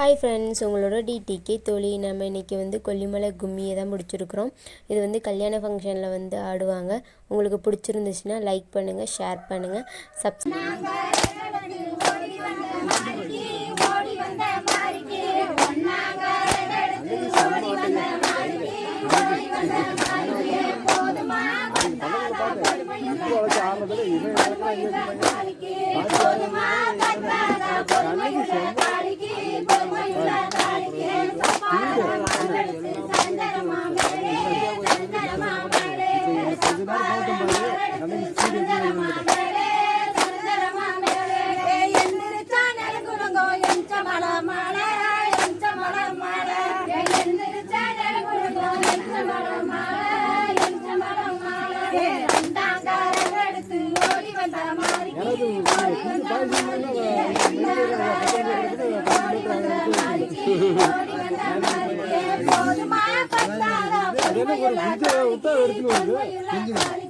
Hi friends உங்களோட TTK தோழி நம்ம இன்றைக்கி வந்து கொல்லிமலை கும்மியை தான் முடிச்சிருக்கிறோம் இது வந்து கல்யாண ஃபங்க்ஷனில் வந்து ஆடுவாங்க உங்களுக்கு பிடிச்சிருந்துச்சுன்னா லைக் பண்ணுங்கள் ஷேர் பண்ணுங்கள் என்ன ஒரு விஜய் விட்டா எடுத்துன்னு வருது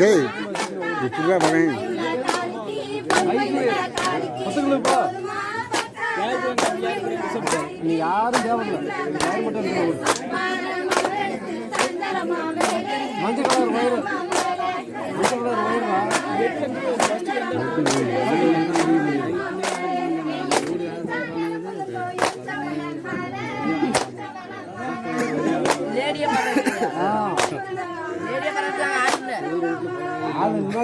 டேய் இப்படிதான் வரேன். பசங்களுப்பா நீ யாரும் தேவையில்லை. மட்டும் ஆள் இருந்தா